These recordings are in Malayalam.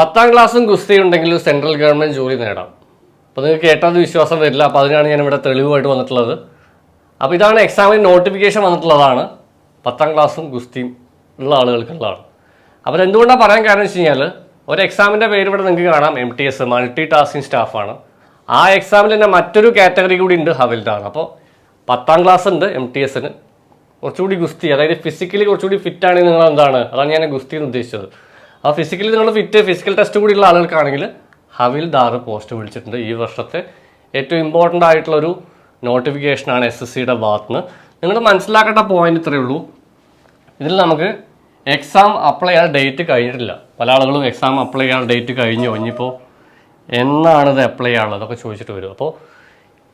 പത്താം ക്ലാസ്സും ഗുസ്തി ഉണ്ടെങ്കിൽ സെൻട്രൽ ഗവൺമെന്റ് ജോലി നേടാം. അപ്പോൾ നിങ്ങൾക്ക് കേട്ടത് വിശ്വാസം വരില്ല. അപ്പോൾ അതിനാണ് ഞാൻ ഇവിടെ തെളിവുമായിട്ട് വന്നിട്ടുള്ളത്. അപ്പോൾ ഇതാണ് എക്സാമിന് നോട്ടിഫിക്കേഷൻ വന്നിട്ടുള്ളതാണ്. പത്താം ക്ലാസ്സും ഗുസ്തിയും ഉള്ള ആളുകൾക്കുള്ളതാണ്. അപ്പോൾ എന്തുകൊണ്ടാണ് പറയാൻ കാരണം വെച്ച് കഴിഞ്ഞാൽ ഒരു എക്സാമിന്റെ പേര് ഇവിടെ നിങ്ങൾക്ക് കാണാം. M T S multi tasking സ്റ്റാഫാണ് ആ എക്സാമിൽ തന്നെ മറ്റൊരു കാറ്റഗറി കൂടി ഉണ്ട് ഹവിൽഡാണ് അപ്പോൾ പത്താം ക്ലാസ് ഉണ്ട് എം ടി എസിന് കുറച്ചുകൂടി ഗുസ്തി അതായത് ഫിസിക്കലി കുറച്ചുകൂടി ഫിറ്റ് ആണെങ്കിൽ നിങ്ങൾ എന്താണ്? അതാണ് ഞാൻ ഗുസ്തി എന്ന് ഉദ്ദേശിച്ചത്. ആ ഫിസിക്കലി നിങ്ങൾ ഫിറ്റ് ഫിസിക്കൽ ടെസ്റ്റ് കൂടി ഉള്ള ആളുകൾക്കാണെങ്കിൽ ഹവിൽദാർ പോസ്റ്റ് വിളിച്ചിട്ടുണ്ട്. ഈ വർഷത്തെ ഏറ്റവും ഇമ്പോർട്ടന്റ് ആയിട്ടുള്ളൊരു നോട്ടിഫിക്കേഷനാണ് എസ് എസ് സിയുടെ ഭാഗത്ത് നിന്ന് നിങ്ങൾ മനസ്സിലാക്കേണ്ട പോയിന്റ് ഇത്രയേ ഉള്ളൂ. ഇതിൽ നമുക്ക് എക്സാം അപ്ലൈ ചെയ്യാൻ ഡേറ്റ് കഴിഞ്ഞിട്ടില്ല. പല ആളുകളും എക്സാം അപ്ലൈ ചെയ്യാൻ ഡേറ്റ് കഴിഞ്ഞു. ഇനിയിപ്പോൾ എന്നാണ് അപ്ലൈ ചെയ്യാനുള്ളത്? അതൊക്കെ ചോദിച്ചിട്ട് വരും. അപ്പോൾ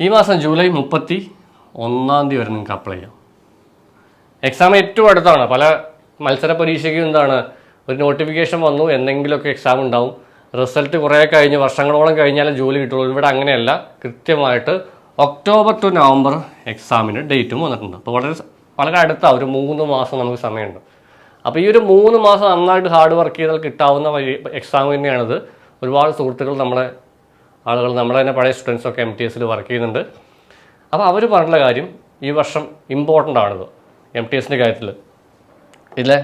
ഈ മാസം ജൂലൈ മുപ്പത്തി ഒന്നാം തീയതി വരെ നിങ്ങൾക്ക് അപ്ലൈ ചെയ്യാം. എക്സാം ഏറ്റവും അടുത്താണ്. പല മത്സര പരീക്ഷയ്ക്കും എന്താണ് ഒരു നോട്ടിഫിക്കേഷൻ വന്നു എന്തെങ്കിലുമൊക്കെ എക്സാം ഉണ്ടാവും. റിസൾട്ട് കുറേ കഴിഞ്ഞ് വർഷങ്ങളോളം കഴിഞ്ഞാലും ജോലി കിട്ടുള്ളൂ. ഇവിടെ അങ്ങനെയല്ല. കൃത്യമായിട്ട് ഒക്ടോബർ ടു നവംബർ എക്സാമിന് ഡേറ്റും വന്നിട്ടുണ്ട്. അപ്പോൾ വളരെ വളരെ അടുത്ത ഒരു മൂന്ന് മാസം നമുക്ക് സമയമുണ്ട്. അപ്പോൾ ഈ ഒരു മൂന്ന് മാസം നന്നായിട്ട് ഹാർഡ് വർക്ക് ചെയ്താൽ കിട്ടാവുന്ന വഴി എക്സാം തന്നെയാണിത്. ഒരുപാട് സുഹൃത്തുക്കൾ നമ്മളെ ആളുകൾ നമ്മളെ തന്നെ പഴയ സ്റ്റുഡൻസൊക്കെ എം ടി എസിൽ വർക്ക് ചെയ്യുന്നുണ്ട്. അപ്പോൾ അവർ പറഞ്ഞിട്ടുള്ള കാര്യം ഈ വർഷം ഇമ്പോർട്ടന്റ് ആണിത് എം ടി എസിന്റെ കാര്യത്തിൽ ഇതിലെ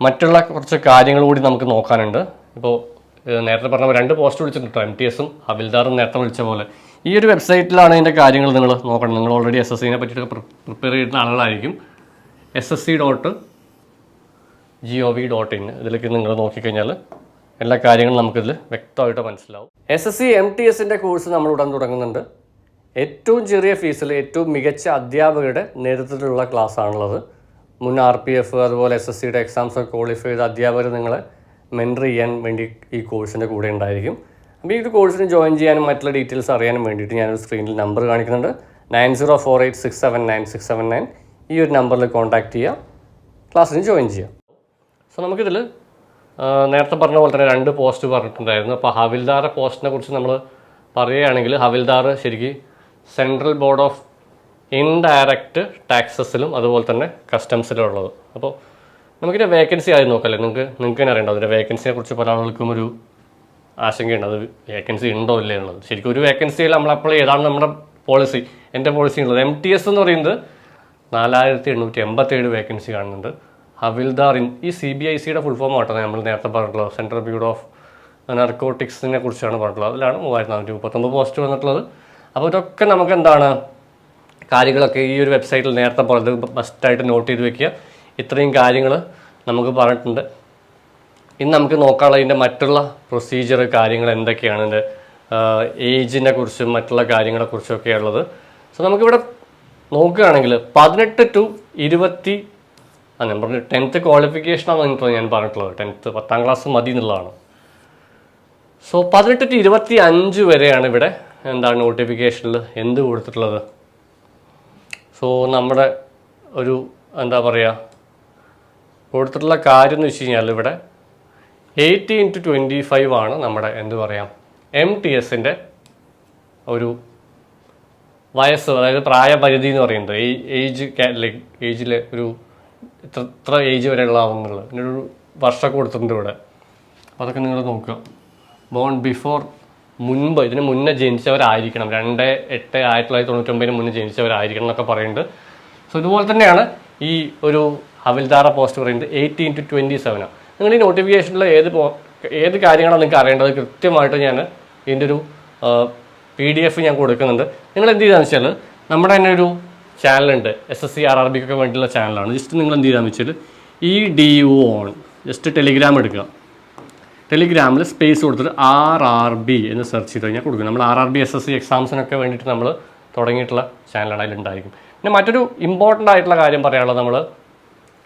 മറ്റുള്ള കുറച്ച് കാര്യങ്ങൾ കൂടി നമുക്ക് നോക്കാനുണ്ട്. ഇപ്പോൾ നേരത്തെ പറഞ്ഞ രണ്ട് പോസ്റ്റ് വിളിച്ചിട്ടുണ്ട്. എം ടി എസും ഹവിൽദാറും നേരത്തെ വിളിച്ച പോലെ. ഈ ഒരു വെബ്സൈറ്റിലാണ് ഇതിന്റെ കാര്യങ്ങൾ നിങ്ങൾ നോക്കണം നിങ്ങൾ ഓൾറെഡി എസ് എസ് സിനെ പറ്റിയിട്ട് പ്രിപ്പയർ ചെയ്യുന്ന ആളുകളായിരിക്കും. S S C dot G O V dot in ഇതിലേക്ക് നിങ്ങൾ നോക്കിക്കഴിഞ്ഞാൽ എല്ലാ കാര്യങ്ങളും നമുക്കിതിൽ വ്യക്തമായിട്ട് മനസ്സിലാവും. S S C M T എസിന്റെ കോഴ്സ് നമ്മൾ ഉടൻ തുടങ്ങുന്നുണ്ട്. ഏറ്റവും ചെറിയ ഫീസിൽ ഏറ്റവും മികച്ച അധ്യാപകരുടെ നേതൃത്വത്തിലുള്ള ക്ലാസ് ആണുള്ളത് മുൻ ആർ പി എഫ് അതുപോലെ എസ് എസ് സിയുടെ എക്സാംസ് ഒക്കെ ക്വാളിഫൈ ചെയ്ത അധ്യാപകർ നിങ്ങളെ മെന്റർ ചെയ്യാൻ വേണ്ടി ഈ കോഴ്സിന്റെ കൂടെ ഉണ്ടായിരിക്കും. അപ്പോൾ ഈ ഒരു കോഴ്സിന് ജോയിൻ ചെയ്യാനും മറ്റുള്ള ഡീറ്റെയിൽസ് അറിയാനും വേണ്ടിയിട്ട് ഞാനൊരു സ്ക്രീനിൽ നമ്പർ കാണിക്കുന്നുണ്ട്. Nine zero four eight six seven nine six seven nine ഈ ഒരു നമ്പറിൽ കോൺടാക്റ്റ് ചെയ്യുക. ക്ലാസ്സിന് ജോയിൻ ചെയ്യാം സോ നമുക്കിതിൽ നേരത്തെ പറഞ്ഞ പോലെ തന്നെ രണ്ട് പോസ്റ്റ് പറഞ്ഞിട്ടുണ്ടായിരുന്നു. അപ്പോൾ ഹവിൽദാറെ പോസ്റ്റിനെ കുറിച്ച് നമ്മൾ പറയുകയാണെങ്കിൽ ഹവിൽദാർ ശരിക്കും സെൻട്രൽ ബോർഡ് ഓഫ് ഇൻഡയറക്റ്റ് ടാക്സസിലും അതുപോലെ തന്നെ കസ്റ്റംസിലും ഉള്ളത്. അപ്പോൾ നമുക്കിതിന്റെ വേക്കൻസി ആയി നോക്കല്ലേ? നിങ്ങൾക്ക് നിങ്ങൾക്ക് തന്നെ അറിയണ്ടോ അതിന്റെ വേക്കൻസിയെ കുറിച്ച് പല ആളുകൾക്കും ഒരു ആശങ്കയുണ്ട്. അത് വേക്കൻസി ഉണ്ടോ ഇല്ലേ എന്നുള്ളത്. ശരിക്കും ഒരു വേക്കൻസിയിൽ നമ്മൾ അപ്ലൈ ചെയ്താണ് നമ്മുടെ പോളിസി എന്റെ പോളിസി ഉള്ളത്. എം ടി എസ് എന്ന് പറയുന്നത് നാലായിരത്തി എണ്ണൂറ്റി എൺപത്തേഴ് വേക്കൻസി കാണുന്നുണ്ട്. ഹവിൽദാർ ഇൻ ഈ സി ബി ഐ സിയുടെ ഫുൾ ആട്ടോ നമ്മൾ നേരത്തെ പറഞ്ഞിട്ടുള്ളത്. സെൻട്രൽ ബ്യൂറോ ഓഫ് നർക്കോട്ടിക്സിനെ കുറിച്ചാണ് പറഞ്ഞിട്ടുള്ളത്. അതിലാണ് മൂവായിരത്തി നാനൂറ്റി മുപ്പത്തൊമ്പത് പോസ്റ്റ് വന്നിട്ടുള്ളത്. അപ്പോൾ ഇതൊക്കെ നമുക്ക് എന്താണ് കാര്യങ്ങളൊക്കെ ഈ ഒരു വെബ്സൈറ്റിൽ നേരത്തെ പറഞ്ഞത് മസ്റ്റായിട്ട് നോട്ട് ചെയ്ത് വെക്കുക. ഇത്രയും കാര്യങ്ങൾ നമുക്ക് പറഞ്ഞിട്ടുണ്ട്. ഇന്ന് നമുക്ക് നോക്കാനുള്ള ഇതിന്റെ മറ്റുള്ള പ്രൊസീജിയർ കാര്യങ്ങൾ എന്തൊക്കെയാണ് ഇതിന്റെ ഏജിനെ കുറിച്ചും മറ്റുള്ള കാര്യങ്ങളെക്കുറിച്ചും ഒക്കെ ഉള്ളത്. സോ നമുക്കിവിടെ നോക്കുകയാണെങ്കിൽ പതിനെട്ട് ടു ഇരുപത്തി ആ ഞാൻ പറഞ്ഞു ടെൻത്ത് ക്വാളിഫിക്കേഷനാണ് ഇപ്പോൾ ഞാൻ പറഞ്ഞിട്ടുള്ളത്. ടെൻത്ത് പത്താം ക്ലാസ് മതി എന്നുള്ളതാണ്. സോ പതിനെട്ട് ടു ഇരുപത്തി അഞ്ച് വരെയാണ് ഇവിടെ എന്താണ് നോട്ടിഫിക്കേഷനിൽ എന്ത് കൊടുത്തിട്ടുള്ളത്? സോ നമ്മുടെ ഒരു എന്താ പറയുക കൊടുത്തിട്ടുള്ള കാര്യം എന്ന് വെച്ച് കഴിഞ്ഞാൽ ഇവിടെ എയ്റ്റീൻ ടു ട്വന്റി ഫൈവ് ആണ് നമ്മുടെ എന്ത് പറയാം എം ടി എസിന്റെ ഒരു വയസ്സ് അതായത് പ്രായപരിധി എന്ന് പറയുന്നത്. ഏജ് ലൈക്ക് ഏജിലെ ഒരു ഇത്ര ഇത്ര ഏജ് വരെ ഉള്ളതാവുന്നുള്ളത് ഇതിന്റെ ഒരു വർഷമൊക്കെ കൊടുത്തിട്ടുണ്ട് ഇവിടെ. അതൊക്കെ നിങ്ങൾ നോക്കുക. ബോൺ ബിഫോർ മുൻപ് ഇതിന് മുന്നേ ജനിച്ചവരായിരിക്കണം. രണ്ട് എട്ട് ആയിരത്തി തൊള്ളായിരത്തി തൊണ്ണൂറ്റൊമ്പതിന് മുന്നേ ജനിച്ചവരായിരിക്കണം എന്നൊക്കെ പറയുന്നുണ്ട്. സോ ഇതുപോലെ തന്നെയാണ് ഈ ഒരു ഹവിൽദാറ പോസ്റ്റ് പറയുന്നത് എയ്റ്റീൻ ടു ട്വന്റി സെവനാണ് നിങ്ങൾ ഈ നോട്ടിഫിക്കേഷനിൽ ഏത് ഏത് കാര്യങ്ങളാണ് നിങ്ങൾക്ക് അറിയേണ്ടത്? കൃത്യമായിട്ട് ഞാൻ ഇതിന്റെ ഒരു പി ഡി എഫ് ഞാൻ കൊടുക്കുന്നുണ്ട്. നിങ്ങൾ എന്ത് ചെയ്താന്ന് വെച്ചാൽ നമ്മുടെ തന്നെ ഒരു ചാനലുണ്ട്. S S C R R ബിക്കൊക്കെ വേണ്ടിയുള്ള ചാനലാണ്. ജസ്റ്റ് നിങ്ങൾ എന്ത് ചെയ്താന്ന് വെച്ചാൽ E D U on just Telegram എടുക്കുക. ടെലിഗ്രാമിൽ സ്പേസ് കൊടുത്തിട്ട് ആർ ആർ ബി എന്ന് സെർച്ച് ചെയ്ത് കഴിഞ്ഞാൽ കൊടുക്കും. നമ്മൾ R R B S S C എക്സാംസിനൊക്കെ വേണ്ടിയിട്ട് നമ്മൾ തുടങ്ങിയിട്ടുള്ള ചാനലാണ് അതിലുണ്ടായിരിക്കും പിന്നെ മറ്റൊരു ഇമ്പോർട്ടന്റ് ആയിട്ടുള്ള കാര്യം പറയാനുള്ളത് നമ്മൾ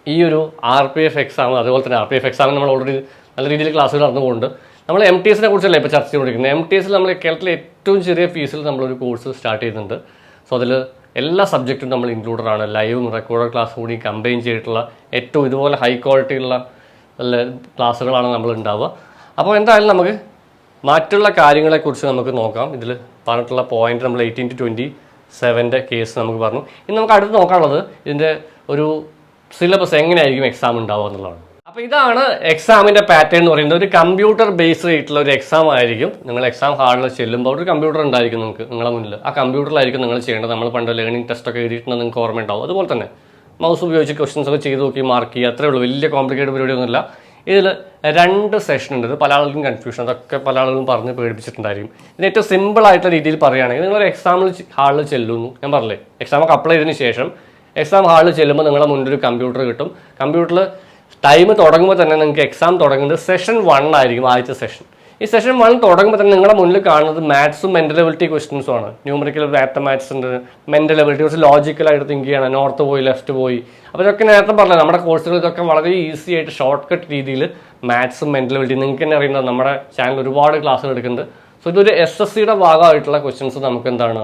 ഈ ഒരു ആർ പി എഫ് എക്സാം അതുപോലെ തന്നെ ആർ പി എഫ് എക്സാം നമ്മൾ ഓൾറെഡി നല്ല രീതിയിൽ ക്ലാസ്സുകൾ നടന്നുകൊണ്ട് നമ്മൾ എം ടി എസിനെ കുറിച്ചല്ലേ ഇപ്പോൾ ചർച്ച ചെയ്തുകൊണ്ടിരിക്കുന്നത്? എം ടി എസിൽ നമ്മൾ കേരളത്തിലെ ഏറ്റവും ചെറിയ ഫീസിൽ നമ്മളൊരു കോഴ്സ് സ്റ്റാർട്ട് ചെയ്യുന്നുണ്ട് സോ അതിൽ എല്ലാ സബ്ജക്റ്റും നമ്മൾ ഇൻക്ലൂഡഡ് ആണ്. ലൈവും റെക്കോർഡ് ക്ലാസ് കൂടി കമ്പൈൻ ചെയ്തിട്ടുള്ള ഏറ്റവും ഇതുപോലെ ഹൈ ക്വാളിറ്റിയുള്ള ക്ലാസ്സുകളാണ് നമ്മൾ ഉണ്ടാവുക. അപ്പോൾ എന്തായാലും നമുക്ക് മറ്റുള്ള കാര്യങ്ങളെക്കുറിച്ച് നമുക്ക് നോക്കാം. ഇതിൽ പറഞ്ഞിട്ടുള്ള പോയിന്റ് നമ്മൾ എയ്റ്റീൻ ടു ട്വന്റി സെവന്റെ കേസ് നമുക്ക് പറഞ്ഞു. ഇനി നമുക്ക് അടുത്ത് നോക്കാനുള്ളത് ഇതിന്റെ ഒരു സിലബസ് എങ്ങനെയായിരിക്കും എക്സാം ഉണ്ടാവുക എന്നുള്ളതാണ്. അപ്പോൾ ഇതാണ് എക്സാമിന്റെ പാറ്റേൺ എന്ന് പറയുന്നത്. ഒരു കമ്പ്യൂട്ടർ ബേസ്ഡ് ആയിട്ടുള്ള ഒരു എക്സാം ആയിരിക്കും. നിങ്ങൾ എക്സാം ഹാളിൽ ചെല്ലുമ്പോൾ ഒരു കമ്പ്യൂട്ടർ ഉണ്ടായിരിക്കും നിങ്ങൾക്ക് നിങ്ങളെ മുന്നിൽ. ആ കമ്പ്യൂട്ടറിലായിരിക്കും നിങ്ങൾ ചെയ്യേണ്ടത്. നമ്മൾ പണ്ട് ലേണിംഗ് ടെസ്റ്റ് ഒക്കെ എഴുതിയിട്ടുണ്ടെന്ന് നിങ്ങൾക്ക് ഓർമ്മ ഉണ്ടാവും അതുപോലെ തന്നെ മൗസ് ഉപയോഗിച്ച് ക്വസ്റ്റ്യൻസ് ഒക്കെ ചെയ്ത് നോക്കി മാർക്ക് ചെയ്യുക. അത്രേ ഉള്ളൂ. വലിയ കോംപ്ലിക്കേറ്റഡ് പരിപാടിയൊന്നുമില്ല. ഇതിൽ രണ്ട് സെഷൻ ഉണ്ട്. ഇത് പല ആളുകളും കൺഫ്യൂഷൻ അതൊക്കെ പല ആളുകളും പറഞ്ഞ് പേടിപ്പിച്ചിട്ടുണ്ടായിരിക്കും. ഇതിന് ഏറ്റവും സിമ്പിൾ ആയിട്ടുള്ള രീതിയിൽ പറയുകയാണെങ്കിൽ നിങ്ങൾ എക്സാമിൽ ഹാളിൽ ചെല്ലുന്നു. ഞാൻ പറഞ്ഞില്ലേ എക്സാം ഒക്കെ അപ്ലൈ ചെയ്തതിന് ശേഷം എക്സാം ഹാളിൽ ചെല്ലുമ്പോൾ നിങ്ങളുടെ മുന്നിൽ ഒരു കമ്പ്യൂട്ടർ കിട്ടും. കമ്പ്യൂട്ടറിൽ ടൈം തുടങ്ങുമ്പോൾ തന്നെ നിങ്ങൾക്ക് എക്സാം തുടങ്ങുന്നത് സെഷൻ വൺ ആയിരിക്കും ആദ്യത്തെ സെഷൻ ഈ സെഷൻ വൺ തുടങ്ങുമ്പോൾ തന്നെ നിങ്ങളുടെ മുന്നിൽ കാണുന്നത് മാത്സും മെന്റൽ എബിലിറ്റി ക്വസ്റ്റ്യൻസും ആണ്. ന്യൂമറിക്കൽ മാത്തമാറ്റിക്സ് ഉണ്ട്. മെന്റൽ എബിലിറ്റി കുറച്ച് ലോജിക്കലായിട്ട് തിങ്ക് ചെയ്യണം. നോർത്ത് പോയി ലെഫ്റ്റ് പോയി. അപ്പോൾ ഇതൊക്കെ നേരത്തെ പറഞ്ഞത് നമ്മുടെ കോഴ്സുകൾ ഇതൊക്കെ വളരെ ഈസി ആയിട്ട് ഷോർട്ട് കട്ട് രീതിയിൽ മാത്സും മെന്റൽ എബിലിറ്റി നിങ്ങൾക്ക് തന്നെ അറിയുന്നത് നമ്മുടെ ചാനൽ ഒരുപാട് ക്ലാസ്സുകൾ എടുക്കുന്നുണ്ട്. സോ ഇതൊരു എസ് എസ് സിയുടെ ഭാഗമായിട്ടുള്ള ക്വസ്റ്റ്യൻസ് നമുക്ക് എന്താണ്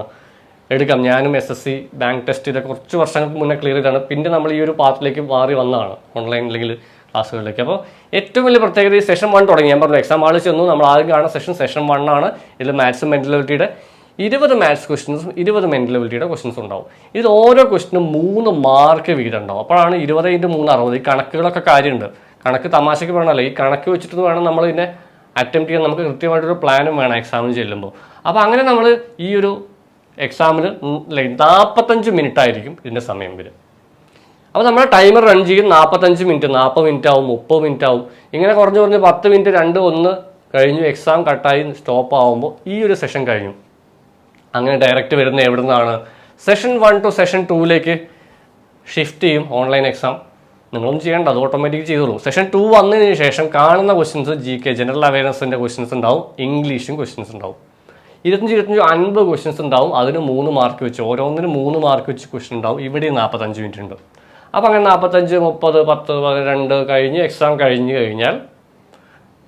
എടുക്കാം. ഞാനും S S C bank test ഇതൊക്കെ കുറച്ച് വർഷങ്ങൾക്ക് മുന്നേ ക്ലിയർ ചെയ്താണ് പിന്നെ നമ്മൾ ഈ ഒരു പാത്തിലേക്ക് മാറി വന്നതാണ്. ഓൺലൈൻ അല്ലെങ്കിൽ ക്ലാസ്സുകളിലേക്ക്. അപ്പോൾ ഏറ്റവും വലിയ പ്രത്യേകത ഈ സെഷൻ വൺ തുടങ്ങി. ഞാൻ പറഞ്ഞു എക്സാം ആളിച്ച് വന്നു നമ്മൾ ആദ്യം കാണുന്ന സെഷൻ സെഷൻ വൺ ആണ്. ഇതിൽ മാത്സ് മെന്റലിറ്റിയുടെ ഇരുപത് മാത്സ് ക്വസ്റ്റ്യൻസും ഇരുപത് മെന്റലിറ്റിയുടെ ക്വസ്റ്റ്യൻസും ഉണ്ടാവും. ഇതിൽ ഓരോ ക്വസ്റ്റിനും മൂന്ന് മാർക്ക് വീതം ഉണ്ടാവും അപ്പോഴാണ് ഇരുപത് ഇന്റു മൂന്ന് അറുപത്. ഈ കണക്കുകളൊക്കെ കാര്യമുണ്ട്. കണക്ക് തമാശയ്ക്ക് വേണമല്ലോ ഈ കണക്ക് വെച്ചിട്ട് വേണം നമ്മൾ ഇതിനെ അറ്റംപ്റ്റ് ചെയ്യാൻ. നമുക്ക് കൃത്യമായിട്ടൊരു പ്ലാനും വേണം എക്സാമിന് ചെല്ലുമ്പോൾ. അപ്പോൾ അങ്ങനെ നമ്മൾ ഈ ഒരു എക്സാമിന് നാൽപ്പത്തഞ്ച് മിനിറ്റ് ആയിരിക്കും ഇതിന്റെ സമയം വരും അപ്പോൾ നമ്മുടെ ടൈമർ റൺ ചെയ്യും നാൽപ്പത്തഞ്ച് മിനിറ്റ് നാൽപ്പത് മിനിറ്റ് ആവും മുപ്പത് മിനിറ്റ് ആവും. ഇങ്ങനെ കുറഞ്ഞു കുറഞ്ഞ് പത്ത് മിനിറ്റ് രണ്ട് ഒന്ന് കഴിഞ്ഞു എക്സാം കട്ടായി സ്റ്റോപ്പ് ആവുമ്പോൾ ഈ ഒരു സെഷൻ കഴിഞ്ഞു. അങ്ങനെ ഡയറക്റ്റ് വരുന്ന എവിടെ നിന്നാണ് സെഷൻ വൺ ടു സെഷൻ ടൂവിലേക്ക് ഷിഫ്റ്റ് ചെയ്യും ഓൺലൈൻ എക്സാം നിങ്ങളൊന്നും ചെയ്യേണ്ട അത് ഓട്ടോമാറ്റിക് ചെയ്തോളൂ. സെഷൻ ടു വന്നതിന് ശേഷം കാണുന്ന ക്വസ്റ്റ്യൻസ് ജി കെ ജനറൽ അവയർനെസ്സിന്റെ ക്വസ്റ്റ്യൻസ് ഉണ്ടാവും ഇംഗ്ലീഷും ക്വസ്റ്റ്യൻസ് ഉണ്ടാവും. ഇരുപത്തഞ്ച് ഇരുപത്തഞ്ച് അൻപത് ക്വസ്റ്റ്യൻസ് ഉണ്ടാവും. അതിന് മൂന്ന് മാർക്ക് വെച്ച് ഓരോന്നിനും മൂന്ന് മാർക്ക് വെച്ച് ക്വസ്റ്റ്യൻ ഉണ്ടാവും. ഇവിടെ നാൽപ്പത്തഞ്ച് മിനിറ്റ് ഉണ്ട്. അപ്പോൾ അങ്ങനെ നാൽപ്പത്തഞ്ച് മുപ്പത് പത്ത് പന്ത്രണ്ട് കഴിഞ്ഞ് എക്സാം കഴിഞ്ഞ് കഴിഞ്ഞാൽ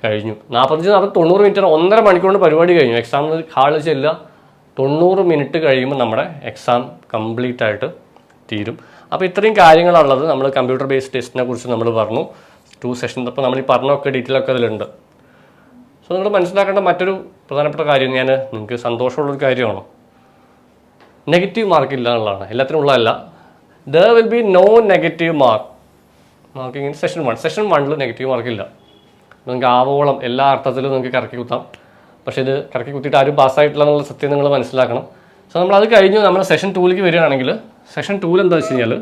കഴിഞ്ഞു. നാൽപ്പത്തഞ്ച് നാൽപ്പത് തൊണ്ണൂറ് മിനിറ്റ് ഒന്നര മണിക്കൂറിന്റെ പരിപാടി കഴിഞ്ഞു. എക്സാം ഹാളിൽ ചെല്ലുക. തൊണ്ണൂറ് മിനിറ്റ് കഴിയുമ്പോൾ നമ്മുടെ എക്സാം കംപ്ലീറ്റ് ആയിട്ട് തീരും. അപ്പോൾ ഇത്രയും കാര്യങ്ങളുള്ളത് നമ്മൾ കമ്പ്യൂട്ടർ ബേസ്ഡ് ടെസ്റ്റിനെ കുറിച്ച് നമ്മൾ പറഞ്ഞു. ടു സെഷൻ അപ്പോൾ നമ്മൾ ഈ പറഞ്ഞൊക്കെ ഡീറ്റെയിൽ ഒക്കെ അതിലുണ്ട്. സോ നിങ്ങൾ മനസ്സിലാക്കേണ്ട മറ്റൊരു പ്രധാനപ്പെട്ട കാര്യം ഞാൻ നിങ്ങൾക്ക് സന്തോഷമുള്ളൊരു കാര്യമാണ്? നെഗറ്റീവ് മാർക്ക് ഇല്ല എന്നുള്ളതാണ്. എല്ലാത്തിനും ഉള്ളതല്ല there will be no negative mark marking session one session വണ്ണിൽ നെഗറ്റീവ് മാർക്ക് ഇല്ല. നിങ്ങൾക്ക് ആവോളം എല്ലാ അർത്ഥത്തിലും നിങ്ങൾക്ക് കറക്കി കുത്താം. പക്ഷേ ഇത് കറക്കി കുത്തിയിട്ട് ആരും പാസ്സായിട്ടില്ല എന്നുള്ള സത്യം നിങ്ങൾ മനസ്സിലാക്കണം. സോ നമ്മൾ അത് കഴിഞ്ഞ് നമ്മൾ സെഷൻ ടൂലേക്ക് വരികയാണെങ്കിൽ സെഷൻ ടൂവിൽ എന്താ വെച്ച് കഴിഞ്ഞാൽ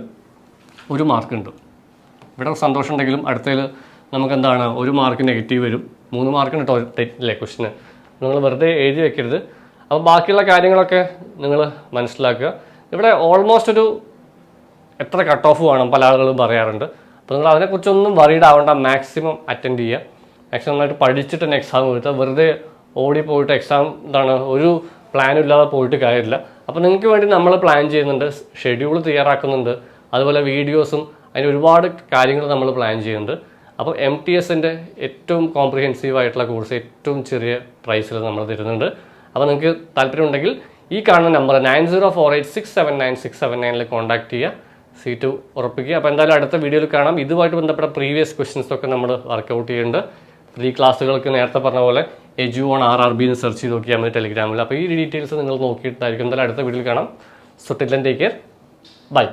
ഒരു മാർക്ക് ഉണ്ട്. ഇവിടെ സന്തോഷം ഉണ്ടെങ്കിലും അടുത്തതിൽ നമുക്ക് എന്താണ് ഒരു മാർക്ക് നെഗറ്റീവ് വരും. മൂന്ന് മാർക്കിന് കേട്ടോ അല്ലേ ക്വസ്റ്റിന് നിങ്ങൾ വെറുതെ എഴുതി വെക്കരുത്. അപ്പോൾ ബാക്കിയുള്ള കാര്യങ്ങളൊക്കെ നിങ്ങൾ മനസ്സിലാക്കുക. ഇവിടെ ഓൾമോസ്റ്റ് ഒരു എത്ര കട്ട് ഓഫ് വേണം പല ആളുകളും പറയാറുണ്ട്. അപ്പോൾ നിങ്ങൾ അതിനെക്കുറിച്ചൊന്നും വറീഡ് ആവേണ്ട മാക്സിമം അറ്റൻഡ് ചെയ്യുക. മാക്സിമം നന്നായിട്ട് പഠിച്ചിട്ട് തന്നെ എക്സാം എഴുതുക വെറുതെ ഓടി പോയിട്ട് എക്സാം എന്താണ് ഒരു പ്ലാനും ഇല്ലാതെ പോയിട്ട് കാര്യമില്ല. അപ്പോൾ നിങ്ങൾക്ക് വേണ്ടി നമ്മൾ പ്ലാൻ ചെയ്യുന്നുണ്ട് ഷെഡ്യൂൾ തയ്യാറാക്കുന്നുണ്ട്. അതുപോലെ വീഡിയോസും അതിന് ഒരുപാട് കാര്യങ്ങൾ നമ്മൾ പ്ലാൻ ചെയ്യുന്നുണ്ട്. അപ്പോൾ എം ടി എസിന്റെ ഏറ്റവും കോംപ്രിഹെൻസീവ് ആയിട്ടുള്ള കോഴ്സ് ഏറ്റവും ചെറിയ പ്രൈസിൽ നമ്മൾ തരുന്നുണ്ട്. അപ്പോൾ നിങ്ങൾക്ക് താല്പര്യമുണ്ടെങ്കിൽ ഈ കാണുന്ന number nine zero four eight six seven nine six seven നയനിൽ contact ചെയ്യുക. സീറ്റ് ഉറപ്പിക്കുക. അപ്പോൾ എന്തായാലും അടുത്ത വീഡിയോയിൽ കാണാം. ഇതുമായിട്ട് ബന്ധപ്പെട്ട പ്രീവിയസ് ക്വസ്റ്റ്യൻസൊക്കെ നമ്മൾ വർക്കൗട്ട് ചെയ്യുന്നുണ്ട്. ഫ്രീ ക്ലാസ്സുകൾക്ക് നേരത്തെ പറഞ്ഞ പോലെ Edu on R R B എന്ന് സെർച്ച് ചെയ്ത് നോക്കിയാൽ മതി ടെലിഗ്രാമിൽ അപ്പോൾ ഈ ഡീറ്റെയിൽസ് നിങ്ങൾ നോക്കിയിട്ടായിരിക്കും. എന്തായാലും അടുത്ത വീഡിയോയിൽ കാണാം. So take care bye